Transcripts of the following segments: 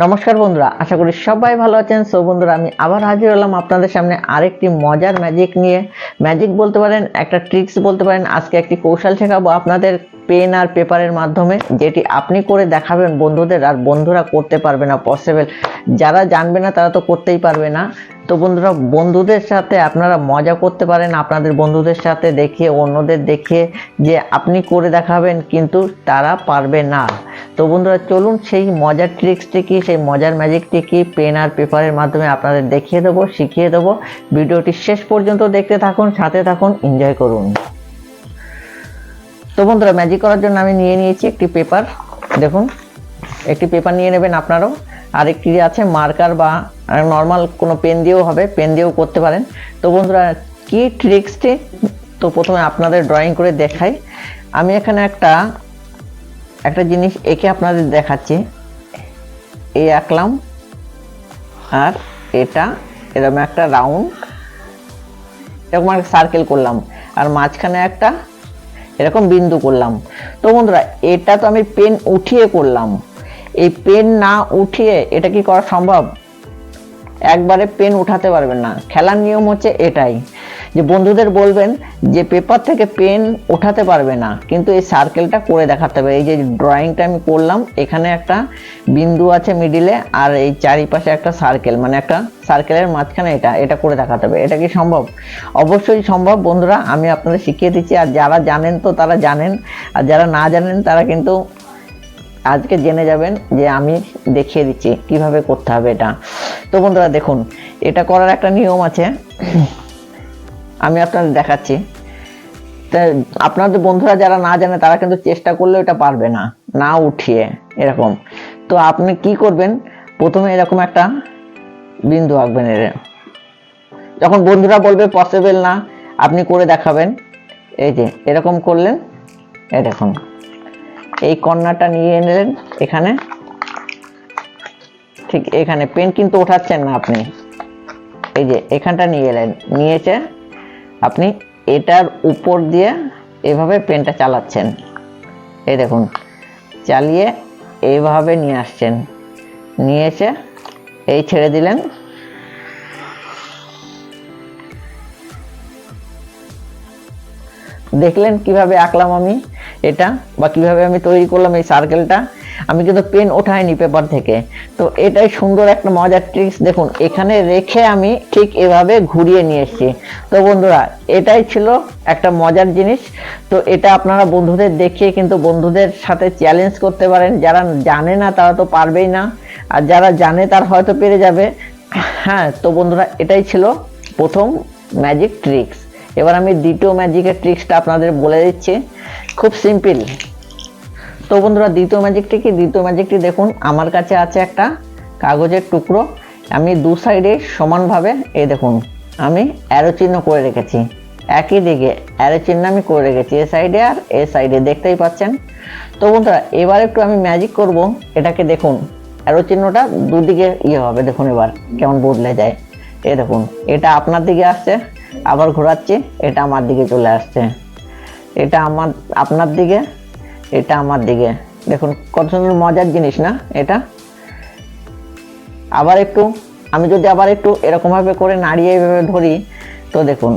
নমস্কার বন্ধুরা, আশা করি সবাই ভালো আছেন। সো বন্ধুরা, আমি আবার হাজির হলাম আপনাদের সামনে আরেকটি মজার ম্যাজিক নিয়ে। ম্যাজিক বলতে পারেন, একটা ট্রিক্স বলতে পারেন, আজকে একটি কৌশল শেখাবো আপনাদের পেন আর পেপারের মাধ্যমে, যেটি আপনি করে দেখাবেন বন্ধুদের আর বন্ধুরা করতে পারবে না পসিবল যারা জানবে না, তারা তো করতেই পারবে না। তো বন্ধুরা, বন্ধুদের সাথে আপনারা মজা করতে পারেন, আপনাদের বন্ধুদের সাথে দেখিয়ে, অন্যদের দেখিয়ে যে আপনি করে দেখাবেন, কিন্তু তারা পারবে না। তো বন্ধুরা, চলুন সেই মজার ট্রিক্সটি কি, সেই মজার ম্যাজিকটি কি পেন আর পেপারের মাধ্যমে আপনাদের দেখিয়ে দেবো, শিখিয়ে দেবো। ভিডিওটি শেষ পর্যন্ত দেখতে থাকুন, সাথে থাকুন এনজয় করুন। তো বন্ধুরা ম্যাজিক করার জন্য আমি নিয়ে নিয়েছি একটি পেপার দেখুন, একটি পেপার নিয়ে নেবেন আপনারাও। আর একটি আছে মার্কার বা নর্মাল কোনো পেন দিয়েও হবে পেন দিয়েও করতে পারেন। তো বন্ধুরা, কি ট্রিক্সটি তো প্রথমে আপনাদের ড্রয়িং করে দেখাই। আমি এখানে একটা একটা জিনিস এঁকে আপনাদের দেখাচ্ছি। এই আঁকলাম, আর এটা এরকম একটা রাউন্ড, এরকম একটা সার্কেল করলাম, আর মাঝখানে একটা এরকম বিন্দু করলাম। তো বন্ধুরা, এটা তো আমি পেন উঠিয়ে করলাম। এই পেন না উঠিয়ে এটা কি করা সম্ভব? একবারে পেন উঠাতে পারবেন না। খেলার নিয়ম হচ্ছে এটাই। যে বন্ধুদের বলবেন যে পেপার থেকে পেন ওঠাতে পারবে না, কিন্তু এই সার্কেলটা করে দেখাতে হবে। এই যে ড্রয়িংটা আমি করলাম, এখানে একটা বিন্দু আছে মিডিলে আর এই চারিপাশে একটা সার্কেল মানে একটা সার্কেলের মাঝখানে এটা এটা করে দেখাতে হবে। এটা কি সম্ভব? অবশ্যই সম্ভব, বন্ধুরা, আমি আপনাদের শিখিয়ে দিচ্ছি, আর যারা জানেন তো তারা জানেন, আর যারা না জানেন তারা কিন্তু আজকে জেনে যাবেন যে আমি দেখিয়ে দিচ্ছি কীভাবে করতে হবে এটা। তো বন্ধুরা, দেখুন, এটা করার একটা নিয়ম আছে। আমি আপনাদের দেখাচ্ছি। আপনাদের বন্ধুরা যারা না জানে, তারা কিন্তু চেষ্টা করলেও এটা পারবে না না উঠিয়ে, এরকম। তো আপনি কি করবেন? প্রথমে এরকম একটা বিন্দু আঁকবেন এর। যখন বন্ধুরা বলবে পসিবল না, আপনি করে দেখাবেন। এই যে, এরকম করলেন, এই দেখুন। এই কর্নারটা নিয়ে নিলেন, এখানে। ঠিক এখানে, পেন কিন্তু ওঠাচ্ছেন না আপনি। এই যে, এখানটা নিয়ে এলেন, নিয়েছে। আপনি এটার উপর দিয়ে এভাবে পেনটা চালাচ্ছেন। এই দেখুন, চালিয়ে এইভাবে নিয়ে আসছেন। নিয়ে এসে এই ছেড়ে দিলেন। দেখলেন কীভাবে আঁকলাম আমি এটা বা কীভাবে আমি তৈরি করলাম এই সার্কেলটা আমি কিন্তু পেন ওঠাইনি পেপার থেকে। তো এটাই সুন্দর একটা মজার ট্রিক্স দেখুন, এখানে রেখে আমি ঠিক এভাবে ঘুরিয়ে নিয়ে এসেছি। তো বন্ধুরা, এটাই ছিল একটা মজার জিনিস। তো এটা আপনারা বন্ধুদের দেখিয়ে কিন্তু বন্ধুদের সাথে চ্যালেঞ্জ করতে পারেন। যারা জানে না, তারা তো পারবেই না। আর যারা জানে, তার হয়তো পেরে যাবে। হ্যাঁ তো বন্ধুরা, এটাই ছিল প্রথম ম্যাজিক ট্রিক্স এবার আমি দ্বিতীয় ম্যাজিকের ট্রিক্সটা আপনাদের বলে দিচ্ছি। খুব সিম্পল তো বন্ধুরা, দ্বিতীয় ম্যাজিকটি কি? দ্বিতীয় ম্যাজিকটি দেখুন, আমার কাছে আছে একটা কাগজের টুকরো। আমি দু সাইডে সমানভাবে এই দেখুন, আমি অ্যারো চিহ্ন করে রেখেছি। একই দিকে অ্যারো চিহ্ন আমি করে রেখেছি, এ সাইডে আর এ সাইডে দেখতেই পাচ্ছেন? তো বন্ধুরা, এবার একটু আমি ম্যাজিক করব, এটাকে দেখুন অ্যারো চিহ্নটা দুদিকে ইয়ে হবে, দেখুন এবার কেমন বদলে যায়। এ দেখুন, এটা আপনার দিকে আসছে, আবার ঘোরাচ্ছি, এটা আমার দিকে চলে আসছে। এটা আমার, আপনার দিকে এটা আমার দিকে। দেখুন, কত সুন্দর মজার জিনিস না এটা? আবার একটু, আমি যদি আবার একটু এরকমভাবে করে নাড়িয়ে এইভাবে ধরি, তো দেখুন,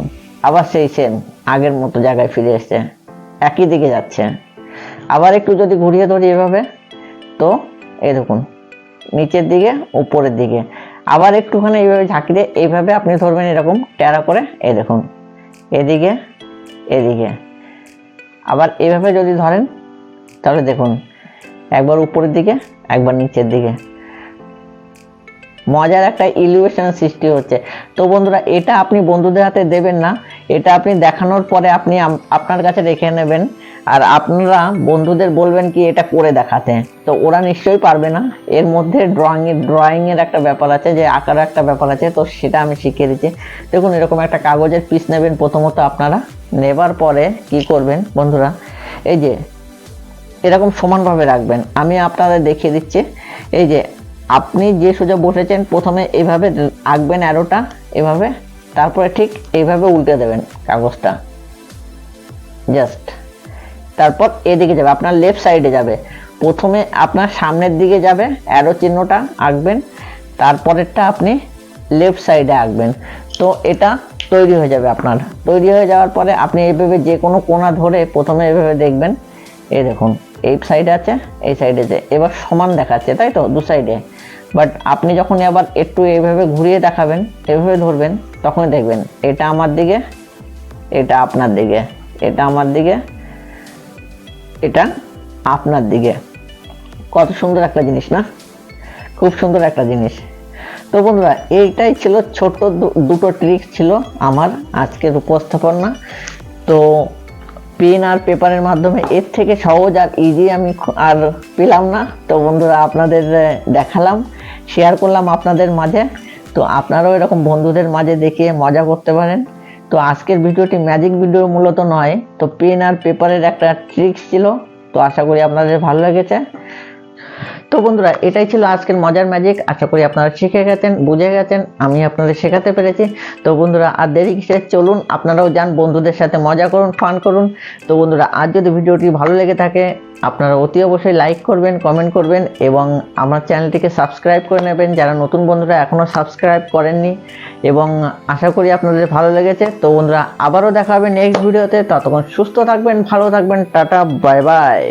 আবার সেই সেম আগের মতো জায়গায় ফিরে এসছে, একই দিকে যাচ্ছে। আবার একটু যদি ঘুরিয়ে ধরি এভাবে, তো এই দেখুন, নিচের দিকে, উপরের দিকে। আবার একটুখানি এইভাবে ঝাঁকি দিয়ে এইভাবে আপনি ধরবেন এরকম, টেরা করে, এই দেখুন, এদিকে এদিকে। আবার এইভাবে যদি ধরেন তাহলে দেখুন, একবার উপরের দিকে, একবার নিচের দিকে। মজার একটা ইলিউশন সৃষ্টি হচ্ছে। তো বন্ধুরা, এটা আপনি বন্ধুদের হাতে দেবেন না, এটা আপনি দেখানোর পরে আপনি আপনার কাছে রেখে নেবেন, আর আপনারা বন্ধুদের বলবেন কি, এটা করে দেখাতে। তো ওরা নিশ্চয়ই পারবে না। এর মধ্যে ড্রয়িং এর ড্রয়িং এর একটা ব্যাপার আছে, যে আঁকার একটা ব্যাপার আছে, তো সেটা আমি শিখিয়ে দিচ্ছি। দেখুন, এরকম একটা কাগজের পিস নেবেন প্রথমত আপনারা। নেবার পরে কি করবেন বন্ধুরা, এই যে এরকম সমানভাবে রাখবেন। আমি আপনাদের দেখিয়ে দিচ্ছি। এই যে আপনি যে সোজা বসেছেন, প্রথমে এইভাবে আঁকবেন অ্যারোটা এভাবে, তারপরে ঠিক এইভাবে উল্টে দেবেন কাগজটা। জাস্ট তারপর এদিকে যাবে, আপনার লেফট সাইডে যাবে। প্রথমে আপনার সামনের দিকে যাবে অ্যারো চিহ্নটা আঁকবেন, তারপরেরটা আপনি লেফট সাইডে আঁকবেন। তো এটা তৈরি হয়ে যাবে আপনার। তৈরি হয়ে যাওয়ার পরে আপনি এইভাবে যে কোনো কোণা ধরে প্রথমে এভাবে দেখবেন। এই দেখুন। এই সাইডে আছে, এই সাইডে আছে এবার সমান দেখাচ্ছে, তাই তো, দু সাইডে বাট আপনি যখন আবার একটু এইভাবে ঘুরিয়ে দেখাবেন এভাবে ধরবেন, তখনই দেখবেন, এটা আমার দিকে, এটা আপনার দিকে, এটা আমার দিকে, এটা আপনার দিকে। কত সুন্দর একটা জিনিস, না? খুব সুন্দর একটা জিনিস। তো বন্ধুরা, এইটাই ছিল ছোট্ট দু- দুটো ট্রিক্স ছিল আমার আজকের উপস্থাপনা। তো পেন আর পেপারের মাধ্যমে, এর থেকে সহজ আর ইজি আমি আর পেলাম না। তো বন্ধুরা, আপনাদের দেখালাম শেয়ার করলাম আপনাদের মাঝে। তো আপনারাও এরকম বন্ধুদের মাঝে দেখিয়ে মজা করতে পারেন। তো আজকের ভিডিওটি ম্যাজিক ভিডিও মূলত নয়। তো পেন আর পেপারের একটা ট্রিক্স ছিল। তো আশা করি আপনাদের ভালো লেগেছে। তো বন্ধুরা, এটাই ছিল আজকের মজার ম্যাজিক আশা করি আপনারা শিখে গেছেন, বুঝে গেছেন, আমি আপনাদের শেখাতে পেরেছি। তো বন্ধুরা, আর দেরি কিসের? চলুন, আপনারাও যান, বন্ধুদের সাথে মজা করুন ফান করুন। তো বন্ধুরা আজ যদি ভিডিওটি ভালো লেগে থাকে, আপনারা অতি অবশ্যই লাইক করবেন কমেন্ট করবেন, এবং আমার চ্যানেলটিকে সাবস্ক্রাইব করে নেবেন। যারা নতুন বন্ধুরা, এখনও সাবস্ক্রাইব করেননি, এবং আশা করি আপনাদের ভালো লেগেছে। তো বন্ধুরা, আবারও দেখা হবে নেক্সট ভিডিওতে ততক্ষণ সুস্থ থাকবেন, ভালো থাকবেন, টাটা বাই বাই